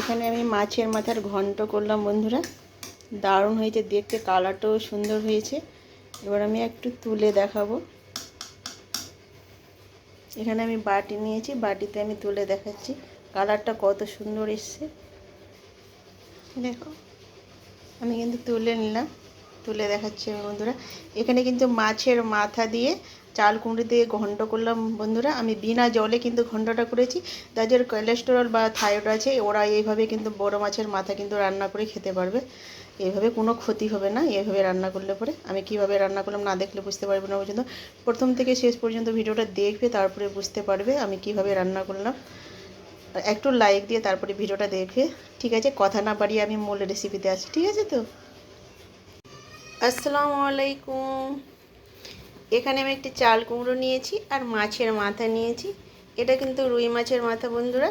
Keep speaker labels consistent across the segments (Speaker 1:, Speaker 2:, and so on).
Speaker 1: এখানে আমি মাছের মাথার ঘন্ট করলাম, বন্ধুরা। দারুণ হয়েছে, দেখতে, কালারটাও সুন্দর হয়েছে। এবার আমি একটু তুলে দেখাবো। এখানে আমি বাটি নিয়েছি, বাটিতে আমি তুলে দেখাচ্ছি। কালারটা কত সুন্দর এসছে। দেখো, আমি কিন্তু তুলে নিলাম। তুলে দেখাচ্ছি আমি বন্ধুরা। এখানে কিন্তু মাছের মাথা দিয়ে চাল কুমড়ি দিয়ে ঘন্ট করলাম বন্ধুরা। আমি বিনা জলে কিন্তু ঘন্টটা করেছি। যাদের কোলেস্টেরল বা থাইরয়েড আছে, ওরা এইভাবে কিন্তু বড় মাছের মাথা কিন্তু রান্না করে খেতে পারবে। এইভাবে কোনো ক্ষতি হবে না, এইভাবে রান্না করলে পরে। আমি কীভাবে রান্না করলাম না দেখলে বুঝতে পারবে না পর্যন্ত। প্রথম থেকে শেষ পর্যন্ত ভিডিওটা দেখবে, তারপরে বুঝতে পারবে আমি কীভাবে রান্না করলাম। একটু লাইক দিয়ে তারপরে ভিডিওটা দেখবে। ঠিক আছে, কথা না বাড়িয়ে আমি মূল রেসিপিতে আসি। ঠিক আছে তো? আসসালামু আলাইকুম। এখানে আমি একটি চাল কুমড়ো নিয়েছি আর মাছের মাথা নিয়েছি। এটা কিন্তু রুই মাছের মাথা, বন্ধুরা।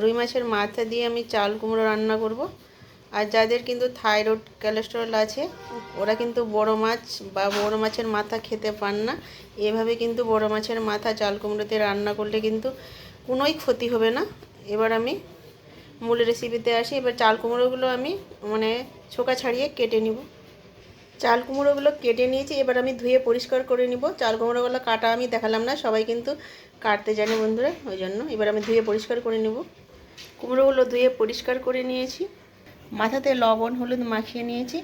Speaker 1: রুই মাছের মাথা দিয়ে আমি চাল কুমড়ো রান্না করব। আর যাদের কিন্তু থাইরয়েড কোলেস্টেরল আছে, ওরা কিন্তু বড় মাছ বা বড় মাছের মাথা খেতে পান না। এভাবে কিন্তু বড় মাছের মাথা চাল কুমড়োতে রান্না করলে কিন্তু কোনোই ক্ষতি হবে না। এবার আমি মূল রেসিপিতে আসি। এবার চাল কুমড়োগুলো আমি মানে ছোকা ছাড়িয়ে কেটে নিব। চাল কুমড়োগুলো কেটে নিয়েছি, এবার আমি ধুয়ে পরিষ্কার করে নিব। চাল কুমড়োগুলো কাটা আমি দেখালাম না, সবাই কিন্তু কাটতে জানি বন্ধুরা, ওই জন্য। এবার আমি ধুয়ে পরিষ্কার করে নেব। কুমড়োগুলো ধুয়ে পরিষ্কার করে নিয়েছি। মাথাতে লবণ, হলুদ মাখিয়ে নিয়েছি।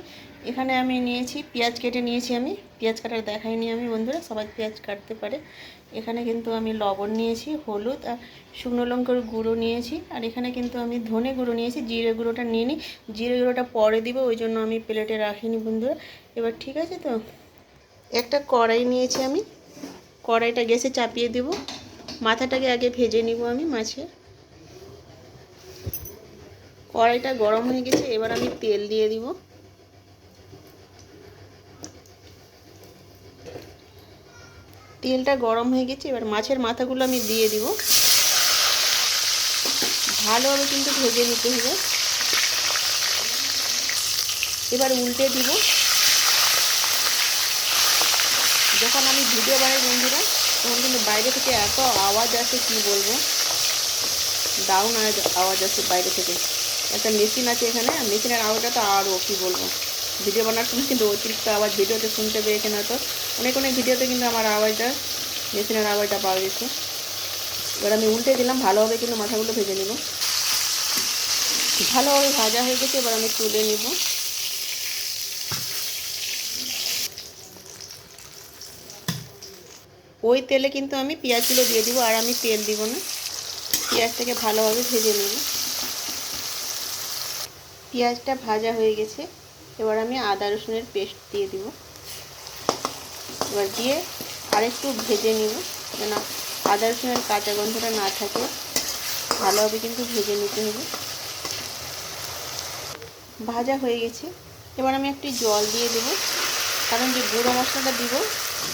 Speaker 1: এখানে আমি নিয়েছি, পেঁয়াজ কেটে নিয়েছি আমি। পেঁয়াজ কাটার দেখাইনি আমি বন্ধুরা, সবাই পেঁয়াজ কাটতে পারে। এখানে কিন্তু আমি লবণ নিয়েছি, হলুদ আর শুকনো লঙ্কার গুঁড়ো নিয়েছি। আর এখানে কিন্তু আমি ধনে গুঁড়ো নিয়েছি, জিরে গুঁড়োটা নিয়ে নিই জিরে গুঁড়োটা পরে দিব, ওই জন্য আমি প্লেটে রাখিনি বন্ধুরা। এবার ঠিক আছে তো? একটা কড়াই নিয়েছি আমি। কড়াইটা গ্যাসে চাপিয়ে দেব। মাথাটাকে আগে ভেজে নিব আমি মাছের। কড়াইটা গরম হয়ে গেছে, এবার আমি তেল দিয়ে দিব। তেলটা গরম হয়ে গেছে, এবার মাছের মাথাগুলো আমি দিয়ে দিব। ভালোভাবে কিন্তু ভেজে নিতে হবে। এবার উল্টে দিব। যখন আমি ভিডিও বানাই বন্ধুরা, তখন কিন্তু বাইরে থেকে এত আওয়াজ আসে, কি বলব? দারুণ আওয়াজ আসে বাইরে থেকে। একটা মেশিন আছে এখানে মেশিনের আওয়াজটা তো আরও, কী বলব? ভিডিও বানার সময় কিন্তু অতিরিক্ত আওয়াজ ভিডিওতে শুনতে পেয়ে এখানে তো অনেক অনেক ভিডিওতে কিন্তু আমার আওয়াজটা, মেশিনের আওয়াজটা পাওয়া গেছে। এবার আমি উল্টে দিলাম, ভালোভাবে কিন্তু মাথাগুলো ভেজে নেব। ভালোভাবে ভাজা হয়ে গেছে, এবার আমি তুলে নেব। ওই তেলে কিন্তু আমি পেঁয়াজগুলো দিয়ে দিব, আর আমি তেল দিব না। পেঁয়াজটাকে ভালোভাবে ভেজে নেব। পেঁয়াজটা ভাজা হয়ে গেছে। এবার আমি আদা রসুনের পেস্ট দিয়ে দিব। এবার দিয়ে আরেকটু ভেজে নিব যেন আদা রসুনের কাঁচা গন্ধটা না থাকে। ভালোভাবে কিন্তু ভেজে নিতে হবে। ভাজা হয়ে গেছে। এবার আমি একটু জল দিয়ে দেবো। কারণ যে গুঁড়ো মশলাটা দিব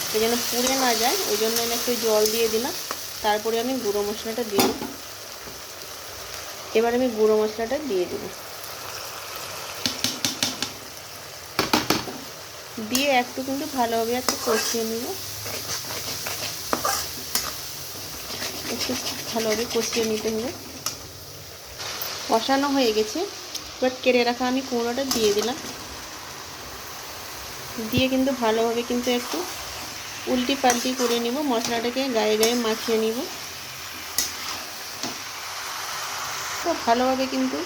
Speaker 1: সেই যেন পুড়ে না যায়, ওই জন্য আমি একটু জল দিয়ে দিলাম। তারপরে আমি গুঁড়ো মশলাটা দিব। এবার আমি গুঁড়ো মশলাটা দিয়ে দেবো। দিয়ে একটু কিন্তু ভালোভাবে একটু কষিয়ে নেব। একটু ভালোভাবে কষিয়ে নিতে হবে। কষানো হয়ে গেছে। এবার কেড়ে রাখা আমি কুমড়োটা দিয়ে দিলাম। দিয়ে কিন্তু ভালোভাবে কিন্তু একটু উল্টি পাল্টি করে নিব। মশলাটাকে গায়ে গায়ে মাখিয়ে নিব। তো ভালোভাবে কিন্তু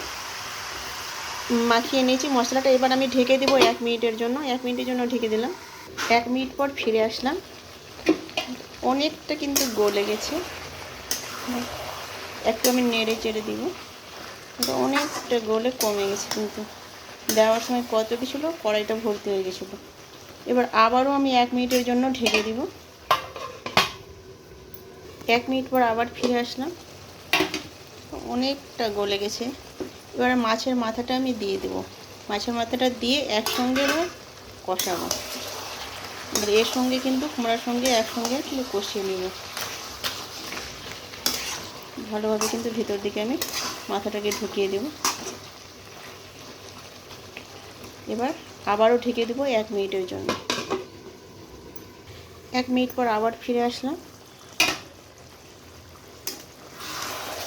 Speaker 1: মাখিয়ে নিয়েছি, মশলাটা এবার আমি ঢেকে দেবো এক মিনিটের জন্য। এক মিনিটের জন্য ঢেকে দিলাম। এক মিনিট পর ফিরে আসলাম। অনেকটা কিন্তু গলে গেছে। একটু আমি নেড়ে চেড়ে দিব। অনেকটা গলে কমে গেছে কিন্তু। দেওয়ার সময় কত ছিল? কড়াইটা ভর্তি হয়ে গেছিল। এবার আবারও আমি এক মিনিটের জন্য ঢেকে দিব। এক মিনিট পর আবার ফিরে আসলাম। অনেকটা গলে গেছে। এবার মাছের মাথাটা আমি দিয়ে দেব। মাছের মাথাটা দিয়ে একসঙ্গে এবার কষাবো। এবার এর সঙ্গে কিন্তু কুমড়ার সঙ্গে একসঙ্গে কিন্তু কষিয়ে নেব। ভালোভাবে কিন্তু ভিতর দিকে আমি মাথাটাকে ঢুকিয়ে দেব। এবার আবারও ঢেকে দেবো এক মিনিটের জন্য। এক মিনিট পর আবার ফিরে আসলাম।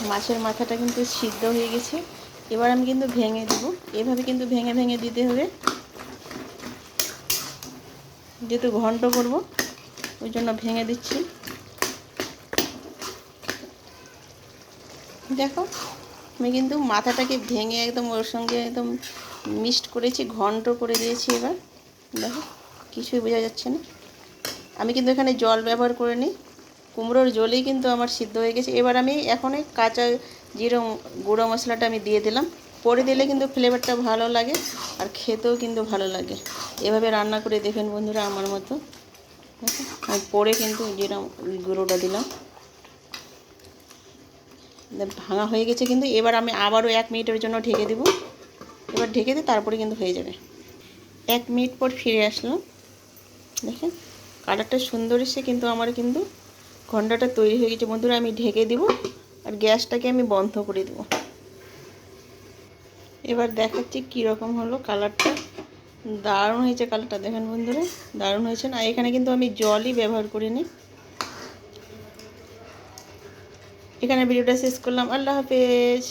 Speaker 1: মাছের মাথাটা কিন্তু সিদ্ধ হয়ে গেছে। এবার আমি কিন্তু ভেঙে দেবো। এভাবে কিন্তু ভেঙে ভেঙে দিতে হবে। যেহেতু ঘন্ট করব, ওই জন্য ভেঙে দিচ্ছি। দেখো, আমি কিন্তু মাথাটাকে ভেঙে একদম ওর সঙ্গে একদম মিক্সড করেছি, ঘন্ট করে দিয়েছি এবার। দেখো, কিছুই বোঝা যাচ্ছে না। আমি কিন্তু এখানে জল ব্যবহার করে নিই কুমড়োর জলেই কিন্তু আমার সিদ্ধ হয়ে গেছে। এবার আমি এখনই কাঁচা জিরো গুঁড়ো মশলাটা আমি দিয়ে দিলাম। পরে দিলে কিন্তু ফ্লেভারটা ভালো লাগে আর খেতেও কিন্তু ভালো লাগে। এভাবে রান্না করে দেখেন বন্ধুরা আমার মতো। আমি পরে কিন্তু জিরা গুঁড়োটা দিলাম। ভাঙা হয়ে গেছে কিন্তু এবার আমি আবারও এক মিনিটের জন্য ঢেকে দেবো। এবার ঢেকে দিই তারপরে কিন্তু হয়ে যাবে। এক মিনিট পর ফিরে আসলাম। দেখেন কালারটা সুন্দর এসে কিন্তু আমার কিন্তু ঘন্টাটা তৈরি হয়ে গেছে। বন্ধুরা আমি ঢেকে দিব। আর গ্যাসটাকে আমি বন্ধ করে দেব। এবার দেখাচ্ছি কীরকম হলো কালারটা। দারুণ হয়েছে কালারটা, দেখেন বন্ধুরা, দারুণ হয়েছে না? এখানে কিন্তু আমি জলই ব্যবহার করিনি। এখানে ভিডিওটা শেষ করলাম। আল্লাহ হাফেজ।